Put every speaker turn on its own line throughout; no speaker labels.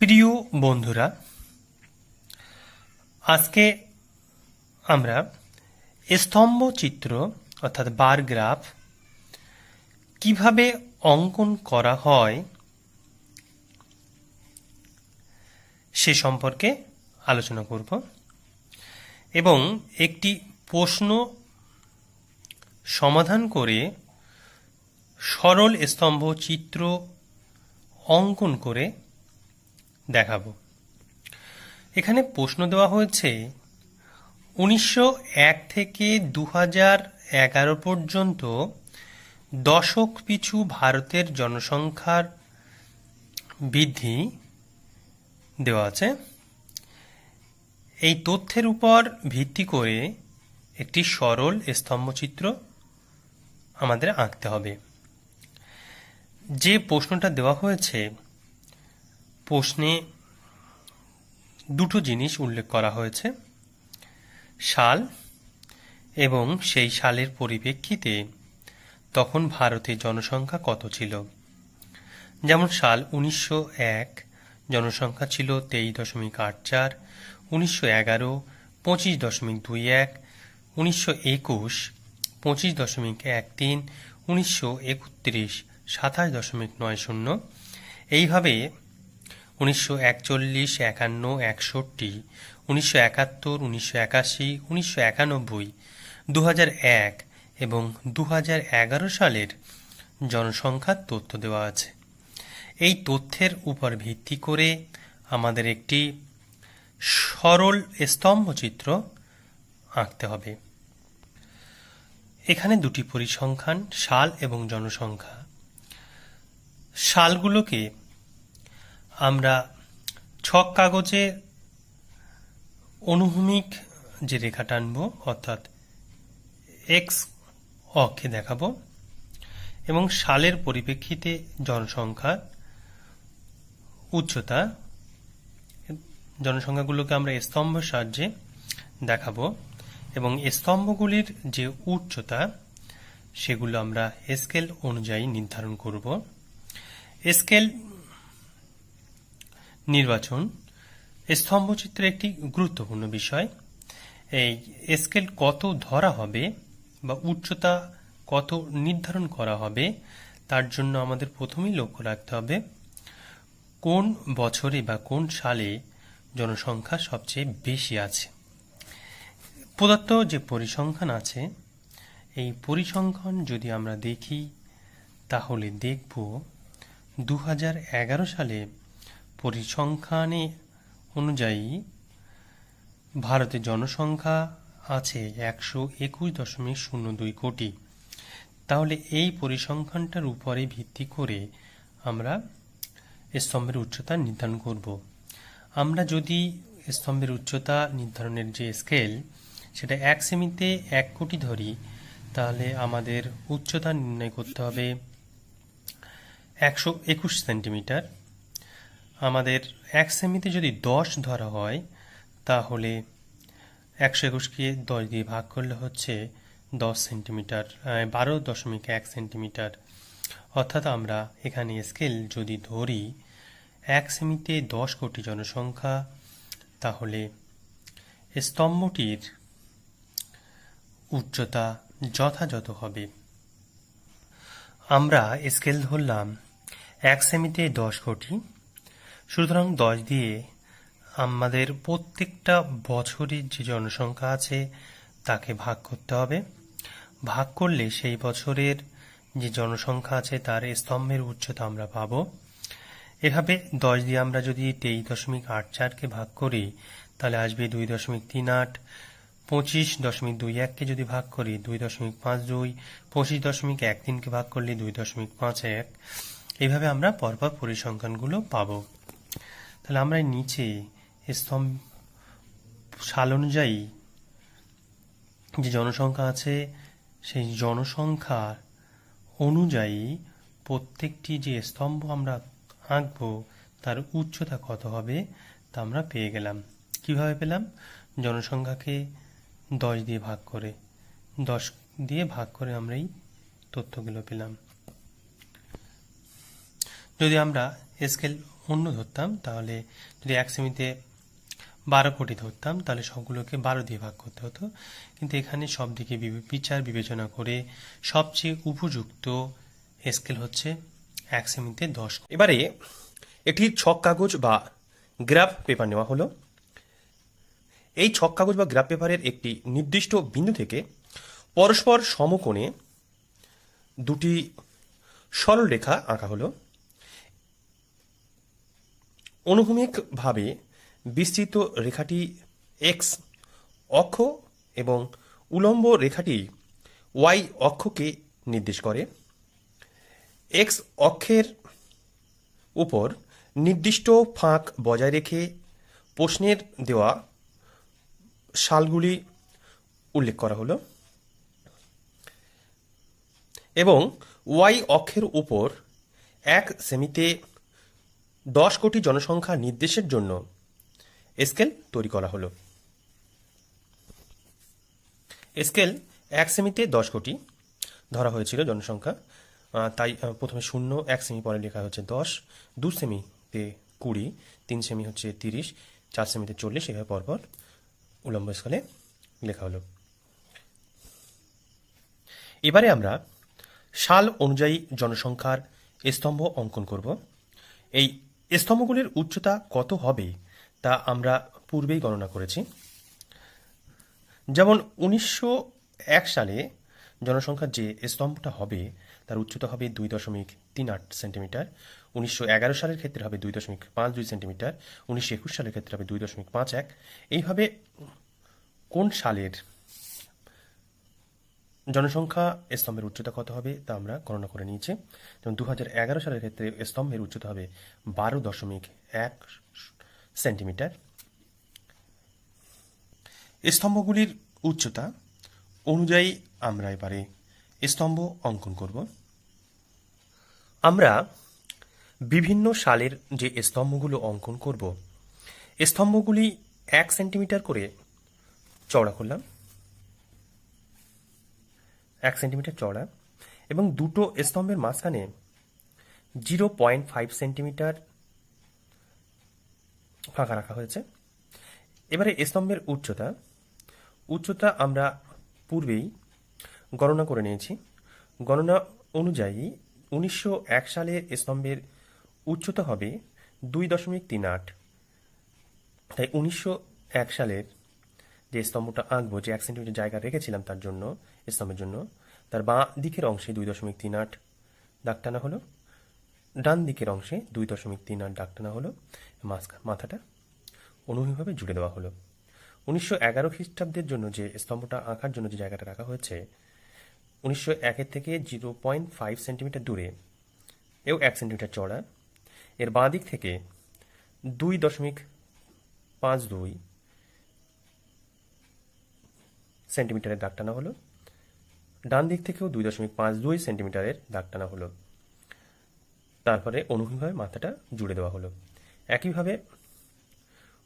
প্রিয় বন্ধুরা, আজকে আমরা স্তম্ভ চিত্র, অর্থাৎ বার গ্রাফ, কীভাবে অঙ্কন করা হয় সে সম্পর্কে আলোচনা করব এবং একটি প্রশ্ন সমাধান করে সরল স্তম্ভ চিত্র অঙ্কন করে দেখাবো। এখানে প্রশ্ন দেওয়া হয়েছে, উনিশশো এক থেকে দু এগারো পর্যন্ত দশক পিছু ভারতের জনসংখ্যার বৃদ্ধি দেওয়া আছে। এই তথ্যের উপর ভিত্তি করে একটি সরল স্তম্ভচিত্র আমাদের আঁকতে হবে। যে প্রশ্নটা দেওয়া হয়েছে প্রশ্নে দুটো জিনিস উল্লেখ করা হয়েছে। সাল এবং সেই সালের পরিপ্রেক্ষিতে তখন ভারতে জনসংখ্যা কত ছিল? যেমন সাল উনিশশো এক, জনসংখ্যা ছিল তেইশ দশমিক আট চার, উনিশশো এগারো, পঁচিশ দশমিক দুই এক, উনিশশো একুশ, পঁচিশ দশমিক এক তিন, উনিশশো একত্রিশ, সাতাশ দশমিক নয় শূন্য। এইভাবে উনিশশো একচল্লিশ, একান্ন, একষট্টি, উনিশশো একাত্তর, উনিশশো একাশি, উনিশশো একানব্বই দু এক এবং দু এগারো সালের জনসংখ্যার তথ্য দেওয়া আছে। এই তথ্যের উপর ভিত্তি করে আমাদের একটি সরল স্তম্ভচিত্র আঁকতে হবে। এখানে দুটি পরিসংখ্যান, সাল এবং জনসংখ্যা। সালগুলোকে আমরা ছক কাগজে অনুভূমিক যে রেখা টানব, অর্থাৎ এক্স অক্ষে দেখাবো, এবং সালের পরিপ্রেক্ষিতে জনসংখ্যার উচ্চতা, জনসংখ্যাগুলোকে আমরা স্তম্ভ সাহায্যে দেখাবো, এবং স্তম্ভগুলির যে উচ্চতা, সেগুলো আমরা স্কেল অনুযায়ী নির্ধারণ করব। স্কেল নির্বাচন স্তম্ভচিত্রে একটি গুরুত্বপূর্ণ বিষয়। এই স্কেল কত ধরা হবে বা উচ্চতা কত নির্ধারণ করা হবে, তার জন্য আমাদের প্রথমেই লক্ষ্য রাখতে হবে কোন বছরে বা কোন সালে জনসংখ্যা সবচেয়ে বেশি আছে। প্রদত্ত যে পরিসংখ্যান আছে, এই পরিসংখ্যান যদি আমরা দেখি, তাহলে দেখব দু হাজার এগারো সালে পরিসংখ্যানে অনুযায়ী ভারতের জনসংখ্যা আছে একশো একুশ দশমিক শূন্য দুই কোটি। তাহলে এই পরিসংখ্যানটার উপরে ভিত্তি করে আমরা স্তম্ভের উচ্চতা নির্ধারণ করব। আমরা যদি স্তম্ভের উচ্চতা নির্ধারণের যে স্কেল, সেটা এক সেমিতে এক কোটি ধরি, তাহলে আমাদের উচ্চতা নির্ণয় করতে হবে একশো একুশ সেন্টিমিটার। আমাদের এক সেমিতে যদি দশ ধরা হয়, তাহলে একশো একুশকে দশ দিয়ে ভাগ করলে হচ্ছে দশ সেন্টিমিটার বারো দশমিক এক সেন্টিমিটার। অর্থাৎ আমরা এখানে স্কেল যদি ধরি, এক সেমিতে দশ কোটি জনসংখ্যা, তাহলে স্তম্ভটির উচ্চতা যথাযথ হবে। আমরা স্কেল ধরলাম, এক সেমিতে দশ কোটি সুতরাং দশ দিয়ে আমাদের প্রত্যেকটা বছরের যে জনসংখ্যা আছে, তাকে ভাগ করতে হবে। ভাগ করলে সেই বছরের যে জনসংখ্যা আছে, তার স্তম্ভের উচ্চতা আমরা পাব। এভাবে দশ দিয়ে আমরা যদি তেইশ দশমিক আট চারকে ভাগ করি, তাহলে আসবে দুই দশমিক তিন আট। পঁচিশ দশমিক দুই এককে যদি ভাগ করি, দুই দশমিক পাঁচ দুই। পঁচিশ দশমিক এক তিনকে ভাগ করলে দুই দশমিক পাঁচ এক। এইভাবে আমরা পরপর পরিসংখ্যানগুলো পাবো। তাহলে আমরা নিচে স্তম্ভ, সাল অনুযায়ী যে জনসংখ্যা আছে, সেই জনসংখ্যা অনুযায়ী প্রত্যেকটি যে স্তম্ভ আমরা আঁকবো, তার উচ্চতা কত হবে, তা আমরা পেয়ে গেলাম। কীভাবে পেলাম? জনসংখ্যাকে দশ দিয়ে ভাগ করে। দশ দিয়ে ভাগ করে আমরা এই তথ্যগুলো পেলাম। যদি আমরা স্কেল অন্য ধরতাম, তাহলে যদি এক সেমিতে বারো কোটি ধরতাম, তাহলে সবগুলোকে বারো দিয়ে ভাগ করতে হতো। কিন্তু এখানে সব দিকে বিচার, বিবেচনা করে সবচেয়ে উপযুক্ত স্কেল হচ্ছে এক সেমিতে দশ
এবারে একটি ছক কাগজ বা গ্রাফ পেপার নেওয়া হলো। এই ছক কাগজ বা গ্রাফ পেপারের একটি নির্দিষ্ট বিন্দু থেকে পরস্পর সমকোণে দুটি সরল রেখা আঁকা হলো। অনুভূমিকভাবে বিস্তৃত রেখাটি এক্স অক্ষ এবং উলম্ব রেখাটি ওয়াই অক্ষকে নির্দেশ করে। এক্স অক্ষের উপর নির্দিষ্ট ফাঁক বজায় রেখে প্রশ্নের দেওয়া সালগুলি উল্লেখ করা হলো। এবং ওয়াই অক্ষের উপর এক সেমিতে দশ কোটি জনসংখ্যা নির্দেশের জন্য স্কেল তৈরি করা হলো। স্কেল এক সেমিতে দশ কোটি ধরা হয়েছিল জনসংখ্যা। তাই প্রথমে শূন্য, এক সেমি, পরে লেখা হচ্ছে দশ। দু সেমিতে কুড়ি, তিন সেমি হচ্ছে তিরিশ, চার সেমিতে চল্লিশ, এভাবে পরপর উলম্ব স্কেলে লেখা হলো। এবারে আমরা সাল অনুযায়ী জনসংখ্যার স্তম্ভ অঙ্কন করব। এই স্তম্ভগুলির উচ্চতা কত হবে, তা আমরা পূর্বেই গণনা করেছি। যেমন উনিশশো এক সালে জনসংখ্যার যে স্তম্ভটা হবে, তার উচ্চতা হবে দুই দশমিক তিন আট সেন্টিমিটার। উনিশশো এগারো সালের ক্ষেত্রে হবে দুই দশমিক পাঁচ দুই সেন্টিমিটার। উনিশশো একুশ সালের ক্ষেত্রে হবে দুই দশমিক পাঁচ এক। এইভাবে কোন সালের জনসংখ্যা স্তম্ভের উচ্চতা কত হবে তা আমরা গণনা করে নিয়েছি। যেমন দু হাজার এগারো সালের ক্ষেত্রে স্তম্ভের উচ্চতা হবে বারো দশমিক এক সেন্টিমিটার। স্তম্ভগুলির উচ্চতা অনুযায়ী আমরা এবারে স্তম্ভ অঙ্কন করব। আমরা বিভিন্ন সালের যে স্তম্ভগুলো অঙ্কন করব, স্তম্ভগুলি এক সেন্টিমিটার করে চওড়া করলাম। এক সেন্টিমিটার চড়া এবং দুটো স্তম্ভের মাঝখানে জিরো পয়েন্ট ফাইভ সেন্টিমিটার ফাঁকা রাখা হয়েছে। এবারে স্তম্ভের উচ্চতা উচ্চতা আমরা পূর্বেই গণনা করে নিয়েছি। গণনা অনুযায়ী উনিশশো এক সালে স্তম্ভের উচ্চতা হবে দুই দশমিক তিন আট। তাই উনিশশো এক সালের যে স্তম্ভটা আঁকবো, যে এক সেন্টিমিটার জায়গা রেখেছিলাম তার জন্য স্তম্ভের জন্য। তার বাঁ দিকের অংশে দুই দশমিক তিন আট দাগ টানা হলো। ডান দিকের অংশে দুই দশমিক তিন আট দাগ টানা হলো। মাথাটা অনুভূমিকভাবে জুড়ে দেওয়া হলো। উনিশশো এগারো খ্রিস্টাব্দের জন্য যে স্তম্ভটা আঁকার জন্য যে জায়গাটা রাখা হয়েছে, উনিশশো একের থেকে জিরো পয়েন্ট ফাইভ সেন্টিমিটার দূরে, এও এক সেন্টিমিটার চড়া এর বাঁ দিক থেকে দুই দশমিক পাঁচ দুই সেন্টিমিটারের দাগ টানা হলো। ডান দিক থেকেও দুই দশমিক পাঁচ দুই সেন্টিমিটারের দাগ টানা হলো। তারপরে অনুভূমিকভাবে মাথাটা জুড়ে দেওয়া হলো। একইভাবে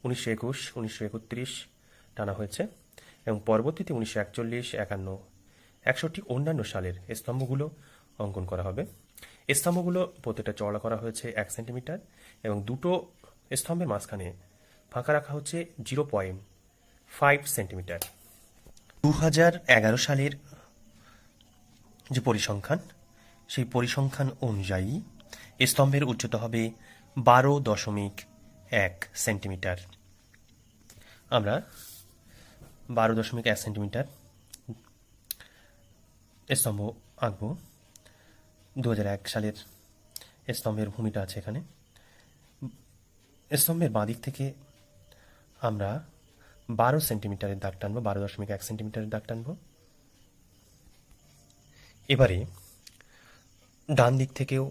উনিশশো একুশ, উনিশশো একত্রিশ টানা হয়েছে এবং পরবর্তীতে উনিশশো একচল্লিশ, একান্ন, একষট্টি অন্যান্য সালের স্তম্ভগুলো অঙ্কন করা হবে। স্তম্ভগুলো প্রত্যেকটা চওড়া করা হয়েছে এক সেন্টিমিটার এবং দুটো স্তম্ভের মাঝখানে ফাঁকা রাখা হচ্ছে জিরো পয়েন্ট ফাইভ সেন্টিমিটার। দু হাজার এগারো সালের যে পরিসংখ্যান, সেই পরিসংখ্যান অনুযায়ী স্তম্ভের উচ্চতা হবে বারো দশমিক এক সেন্টিমিটার। আমরা বারো দশমিক এক সেন্টিমিটার স্তম্ভ আঁকব। দু এক সালের স্তম্ভের ভূমিটা আছে এখানে। স্তম্ভের বাঁদিক থেকে আমরা বারো সেন্টিমিটারের দাগ টানবো, বারো দশমিক এক সেন্টিমিটারের দাগ টানবো। এবারে ডান দিক থেকেও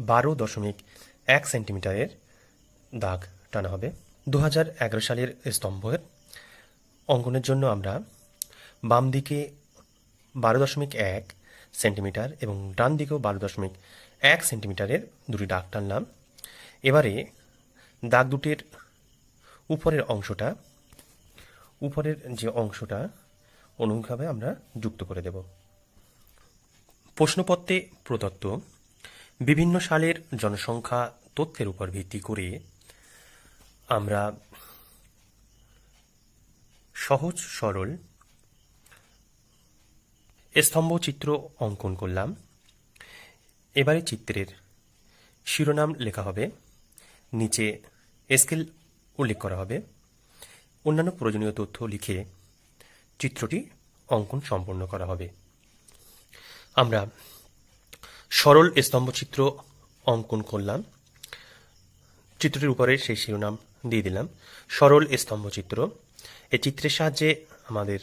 বারো দশমিক এক সেন্টিমিটারের দাগ টানা হবে। দু হাজার এগারো সালের স্তম্ভের অঙ্কনের জন্য আমরা বাম দিকে বারো দশমিক এক সেন্টিমিটার এবং ডান দিকেও বারো দশমিক এক সেন্টিমিটারের দুটি দাগ টানলাম। এবারে দাগ দুটির উপরের অংশটা, উপরের যে অংশটা অনুভূমিকভাবে আমরা যুক্ত করে দেব। প্রশ্নপত্রে প্রদত্ত বিভিন্ন সালের জনসংখ্যা তথ্যের উপর ভিত্তি করে আমরা সহজ, সরল স্তম্ভ চিত্র অঙ্কন করলাম। এবারে চিত্রের শিরোনাম লেখা হবে, নিচে স্কেল উল্লেখ করা হবে। অন্যান্য প্রয়োজনীয় তথ্য লিখে চিত্রটি অঙ্কন সম্পন্ন করা হবে। আমরা সরল স্তম্ভচিত্র অঙ্কন করলাম। চিত্রটির উপরে সেই শিরোনাম দিয়ে দিলাম। সরল স্তম্ভচিত্র। এই চিত্রের সাহায্যে আমাদের,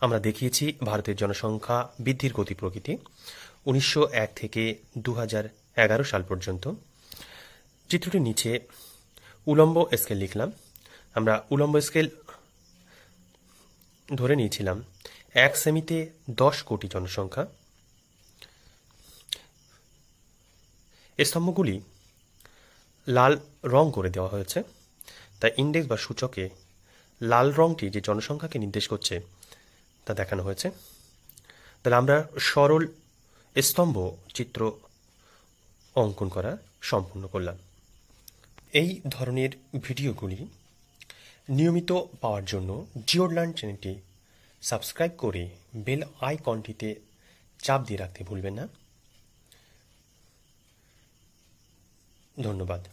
আমরা দেখিয়েছি ভারতের জনসংখ্যা বৃদ্ধির গতি প্রকৃতি, উনিশশো এক থেকে দু সাল পর্যন্ত। চিত্রটির নিচে উলম্ব স্কেল লিখলাম। আমরা উলম্ব স্কেল ধরে নিয়েছিলাম, এক সেমিতে দশ কোটি জনসংখ্যা। স্তম্ভগুলি লাল রং করে দেওয়া হয়েছে। তাই ইন্ডেক্স বা সূচকে লাল রংটি যে জনসংখ্যাকে নির্দেশ করছে, তা দেখানো হয়েছে। তাহলে আমরা সরল স্তম্ভ চিত্র অঙ্কন করা সম্পূর্ণ করলাম। এই ধরনের ভিডিওগুলি নিয়মিত পাওয়ার জন্য জিওরল্যান্ড চ্যানেলটি সাবস্ক্রাইব করে বেল আইকনটিতে চাপ দিয়ে রাখতে ভুলবেন না। ধন্যবাদ।